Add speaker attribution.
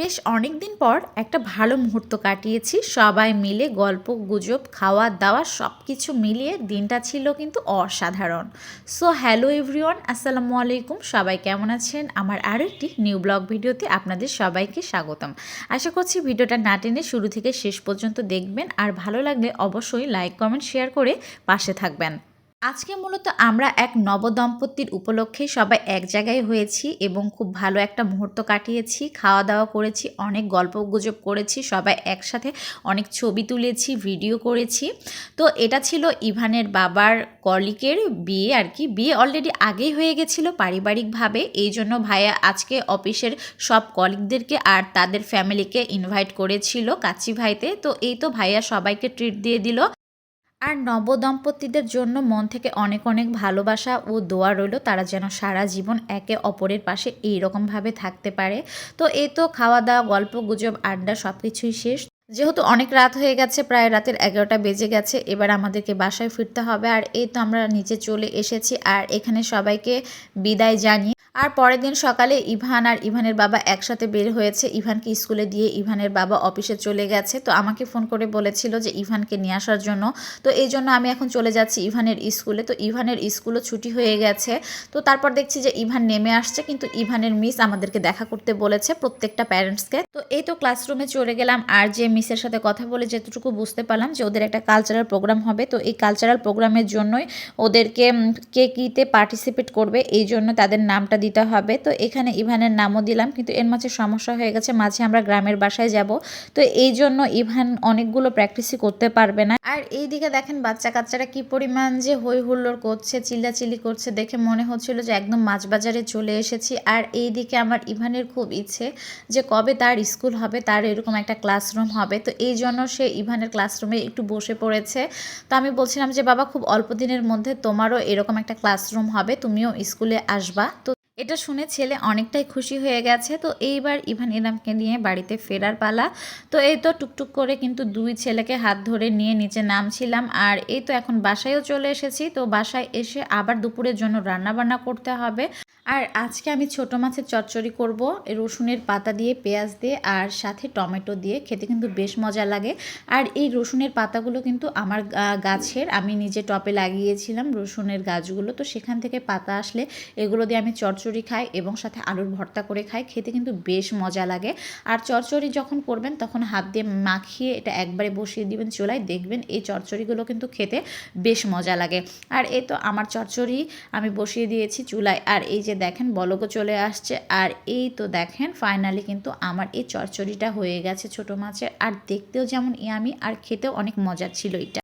Speaker 1: বেশ অনেক দিন পর একটা ভালো মুহূর্ত কাটিয়েছি। সবাই মিলে গল্প, গুজব, খাওয়া দাওয়া সব কিছু মিলিয়ে দিনটা ছিল কিন্তু অসাধারণ। সো হ্যালো এভরিওয়ান আসসালামু আলাইকুম। সবাই কেমন আছেন? আমার আরও একটি নিউ ব্লগ ভিডিওতে আপনাদের সবাইকে স্বাগতম। আশা করছি ভিডিওটা না টেনে শুরু থেকে শেষ পর্যন্ত দেখবেন। আর ভালো লাগলে অবশ্যই লাইক কমেন্ট শেয়ার করে পাশে থাকবেন। আজকে মূলত আমরা এক নবদম্পতির উপলক্ষে সবাই এক জায়গায় হয়েছি এবং খুব ভালো একটা মুহূর্ত কাটিয়েছি খাওয়া দাওয়া করেছি, অনেক গল্প গুজব করেছি, সবাই একসাথে অনেক ছবি তুলেছি, ভিডিও করেছি। তো এটা ছিল ইভানের বাবার কলিকের বিয়ে আর কি। বিয়ে অলরেডি আগেই হয়ে গেছিল পারিবারিকভাবে, এই জন্য ভাইয়া আজকে অফিসের সব কলিকদেরকে আর তাদের ফ্যামিলিকে ইনভাইট করেছিল কাচি ভাইতে। তো এই তো ভাইয়া সবাইকে ট্রিট দিয়ে দিল। আর নবদম্পতিদের জন্য মন থেকে অনেক অনেক ভালোবাসা ও দোয়া রইল। তারা যেন সারা জীবন একে অপরের পাশে এইরকমভাবে থাকতে পারে। তো এ তো খাওয়া দাওয়া গল্প গুজব আড্ডা সব কিছুই শেষ। যেহেতু অনেক রাত হয়ে গেছে, প্রায় রাতের এগারোটা বেজে গেছে, এবার আমাদেরকে বাসায় ফিরতে হবে। আর এই তো আমরা নিচে চলে এসেছি। আর এখানে সবাইকে বিদায় জানিয়ে, আর পরের দিন সকালে ইভান আর ইভানের বাবা একসাথে বের হয়েছে। ইভানকে স্কুলে দিয়ে ইভানের বাবা অফিসে চলে গেছে। তো আমাকে ফোন করে বলেছিল যে ইভানকে নিয়ে আসার জন্য। তো এই জন্য আমি এখন চলে যাচ্ছি ইভানের স্কুলে। তো ইভানের স্কুলও ছুটি হয়ে গেছে। তো তারপর দেখছি যে ইভান নেমে আসছে, কিন্তু ইভানের মিস আমাদেরকে দেখা করতে বলেছে প্রত্যেকটা প্যারেন্টসকে তো এই তো ক্লাসরুমে চলে গেলাম। আর যে মিসের সাথে কথা বলে যেটুকু বুঝতে পারলাম যে ওদের একটা কালচারাল প্রোগ্রাম হবে। তো এই কালচারাল প্রোগ্রামের জন্যই ওদেরকে কে কীতে পার্টিসিপেট করবে এই জন্য তাদের নামটা দিতে হবে। তো এখানে ইভানের নামও দিলাম, কিন্তু এর মাঝে সমস্যা হয়ে গেছে, মাঝে আমরা গ্রামের বাসায় যাব। তো এই জন্য ইভান অনেকগুলো প্র্যাকটিসই করতে পারবে না। আর এই দিকে দেখেন বাচ্চা কাচ্চারা কি পরিমাণ যে হই হুল্লোড় করছে, চিল্লাচিল্লি করছে, দেখে মনে হচ্ছিল যে একদম মাছ বাজারে চলে এসেছি। আর এই দিকে আমার ইভানের খুব ইচ্ছে যে কবে তার স্কুল হবে, তার এরকম একটা ক্লাসরুম হবে। তো এই জন্য সে ইভানের ক্লাসরুমে একটু বসে পড়েছে। তো আমি বলছিলাম যে, বাবা, খুব অল্প দিনের মধ্যে তোমারও এরকম একটা ক্লাসরুম হবে। তুমিও স্কুলে আসবা। তো এটা শুনে ছেলে অনেকটাই খুশি হয়ে গেছে। তো এইবার ইভান ইনামকে নিয়ে বাড়িতে ফেরার পালা। তো এই তো টুকটুক করে কিন্তু দুই ছেলেকে হাত ধরে নিয়ে নিচে নামছিলাম। আর এই তো এখন বাসায়ও চলে এসেছি। তো বাসায় এসে আবার দুপুরের জন্য রান্না বান্না করতে হবে। আর আজকে আমি ছোট মাছের চচ্চড়ি করব রসুনের পাতা দিয়ে পেঁয়াজ দিয়ে আর সাথে টমেটো দিয়ে। খেতে কিন্তু বেশ মজা লাগে। আর এই রসুনের পাতাগুলো কিন্তু আমার গাছের, আমি নিজে টপে লাগিয়েছিলাম রসুনের গাছগুলো। তো সেখান থেকে পাতা আসলে এগুলো দিয়ে আমি চচ্চড়ি খাই এবং সাথে আলুর ভর্তা করে খাই। খেতে কিন্তু বেশ মজা লাগে। আর চচ্চড়ি যখন করবেন তখন হাত দিয়ে মাখিয়ে এটা একবারে বসিয়ে দিবেন চোলায়। দেখবেন এই চচ্চড়িগুলো কিন্তু খেতে বেশ মজা লাগে। আর এই তো আমার চচ্চড়ি আমি বসিয়ে দিয়েছি চুলায়। আর এই যে দেখেন বলকও চলে আসছে। আর এই তো দেখেন ফাইনালি কিন্তু আমার এই চচ্চড়িটা হয়ে গেছে ছোট মাছের। আর দেখতেও যেমন ইয়ামি, আর খেতেও অনেক মজা ছিল এটা।